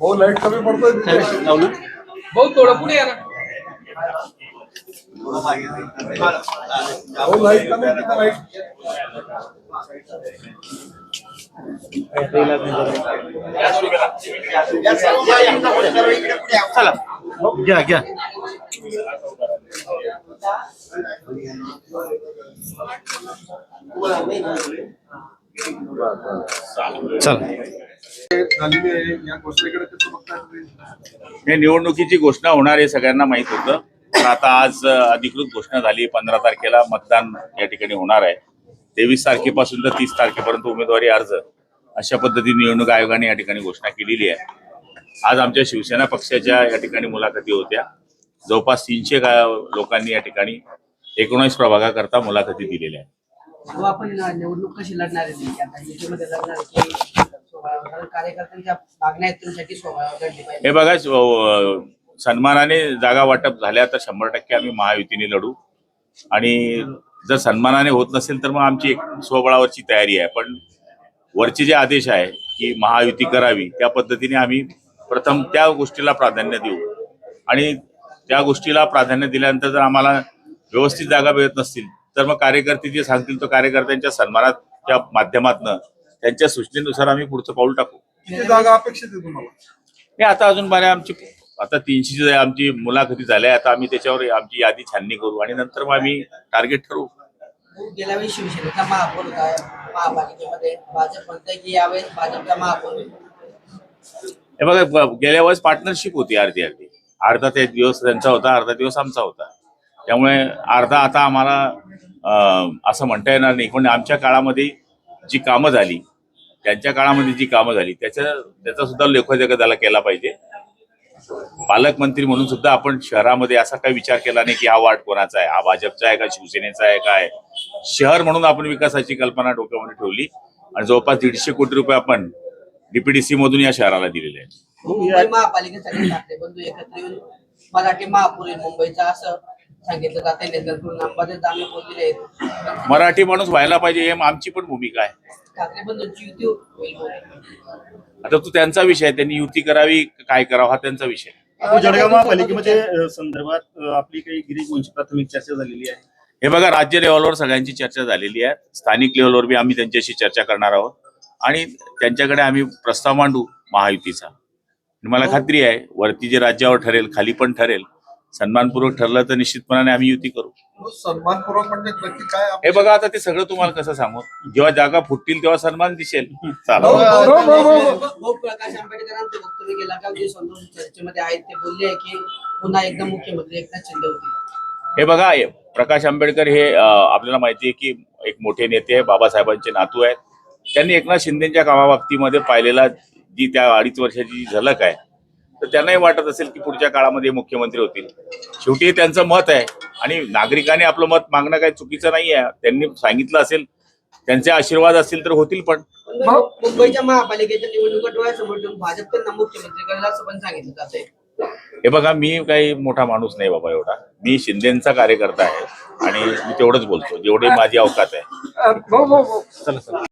भाऊ लाइट कमी पडतोय. भाऊ थोडं पुढे या ना. भाऊ लाइट कमी आहे तिथे लाइट. चला. घ्या घ्या. चला. हे निवडणुकीची घोषणा होणार हे सगळ्यांना माहीत होतं. पण आता आज अधिकृत घोषणा झाली पंधरा तारखेला मतदान या ठिकाणी होणार आहे. तेवीस तारखेपासून तर तीस तारखेपर्यंत उमेदवारी अर्ज. अशा पद्धतीने निवडणूक आयोगाने या ठिकाणी घोषणा केलेली आहे. आज आमच्या शिवसेना पक्षाच्या या ठिकाणी मुलाखती होत्या. जवळपास तीनशे लोकांनी या ठिकाणी एकोणीस प्रभागाकरता मुलाखती दिलेल्या आहेत. हो, आपण निवडणूक कशी लढणार आहे कार्यकर्त्यांच्या मागण्या आहेत तुमच्यासाठी पाहिजे हे बघा सन्मानाने जागा वाटप झाल्या तर शंभर टक्के आम्ही महायुतीने लढू. आणि जर सन्मानाने होत नसेल तर मग आमची एक स्वबळावरची तयारी आहे. पण वरचे जे आदेश आहे की महायुती करावी त्या पद्धतीने आम्ही प्रथम त्या गोष्टीला प्राधान्य देऊ. आणि त्या गोष्टीला प्राधान्य दिल्यानंतर जर आम्हाला व्यवस्थित जागा मिळत नसतील तर मग कार्यकर्ते जे सांगतील तो कार्यकर्त्यांच्या सन्मानाच्या माध्यमातून त्यांच्या सूचनेनुसार आम्ही पुढचं पाऊल टाकू. किती जागा अपेक्षित आहे तुम्हाला? हे आता अजून बऱ्या आमची आता तीनशे जे आमची मुलाखती झाल्या आता आम्ही त्याच्यावर आमची यादी छाननी करू आणि नंतर मग आम्ही टार्गेट ठरवू. गेल्या वेळी शिवसेनेचा महापौर होता महापालिकेमध्ये भाजप म्हणतंय की यावेळेस भाजपचा महापौर होईल. हे बघा ब- गेल्या वेळेस पार्टनरशिप होती अर्धी अर्धी अर्धा ते दिवस त्यांचा होता अर्धा दिवस आमचा होता. त्यामुळे अर्धा आता आम्हाला अं, असं म्हणता येणार नाही. पण आमच्या काळामध्ये जी कामं झाली त्यांच्या काळामध्ये जी कामं झाली त्याच्या त्याचा सुद्धा लेखोजग त्याला केला पाहिजे. पालकमंत्री म्हणून सुद्धा आपण शहरामध्ये असा काही विचार केला नाही की हा वार्ड कोणाचा आहे? हा भाजपचा आहे का? शिवसेनेचा आहे काय शहर म्हणून आपण विकासाची कल्पना डोक्यामध्ये ठेवली आणि जवळपास दीडशे कोटी रुपये आपण डीपीडीसी मधून या शहराला दिलेले आहेत. महापालिकेसाठी बंधू एकत्र येऊन मराठी महापौर मुंबईचा असं सांगितलं जाते नेत्याकडून अंबादास दानवे बोललेले आहेत. मराठी माणूस व्हायला पाहिजे हे आमची पण भूमिका आहे. ठाकरे बंधूंची युती होईल. आता तो त्यांचा विषय आहे त्यांनी युती करावी काय करावं हा त्यांचा विषय आहे. आपण जळगाव महापालिकेमध्ये अ, संदर्भात अ, आपली काही गिरीश वंशी प्राथमिक चर्चा झालेली आहे. हे बघा राज्य लेवलवर सगळ्यांची चर्चा झालेली आहे. स्थानिक लेवलवर बी आम्ही त्यांच्याशी चर्चा करणार आहोत. आणि त्यांच्याकडे आम्ही प्रस्ताव मांडू महायुतीचा. आणि मला खात्री आहे वरती जे राज्यावर ठरेल खाली पण ठरेल सन्मानपूर्वक ठरलं तर निश्चितपणाने आम्ही युती करू. हो, सन्मानपूर्वक म्हणजे नक्की काय हे? बघा आता ते सगळं तुम्हाला कसं सांगू? जेव्हा जागा फुटतील तेव्हा सन्मान दिसेल. हो, हो, हो, हो, हो. प्रकाश आंबेडकरांचं वक्तव्य का जे चर्चेमध्ये आहेत ते बोलले की पुन्हा एकदा मुख्यमंत्री एकनाथ शिंदे होतील. हे बघा प्रकाश आंबेडकर हे आपल्याला माहिती आहे की एक मोठे नेते आहे बाबासाहेबांचे नातू आहेत. त्यांनी एकनाथ शिंदेच्या कामाबाबतीमध्ये पाहिलेला जी त्या अडीच वर्षाची जी झलक आहे तर त्यांनाही वाटत असेल की पुढच्या काळामध्ये हे मुख्यमंत्री होतील. शेवटी हे त्यांचं मत आहे. आणि नागरिकांनी आपलं मत मागणं काही चुकीचं नाही आहे त्यांनी सांगितलं असेल त्यांचे आशीर्वाद असतील तर होतील पण. मुंबईच्या महापालिकेच्या निवडणुका डोळ्यासमोर ठेवून भाजप त्यांना मुख्यमंत्री करेल असं पण सांगितलं जातंय. हे बघा मी काही मोठा माणूस नाही बाबा एवढा. मी शिंदेचा कार्यकर्ता आहे आणि मी तेवढंच बोलतो. जेवढी माझी अवकात आहे. भाऊ चला चला.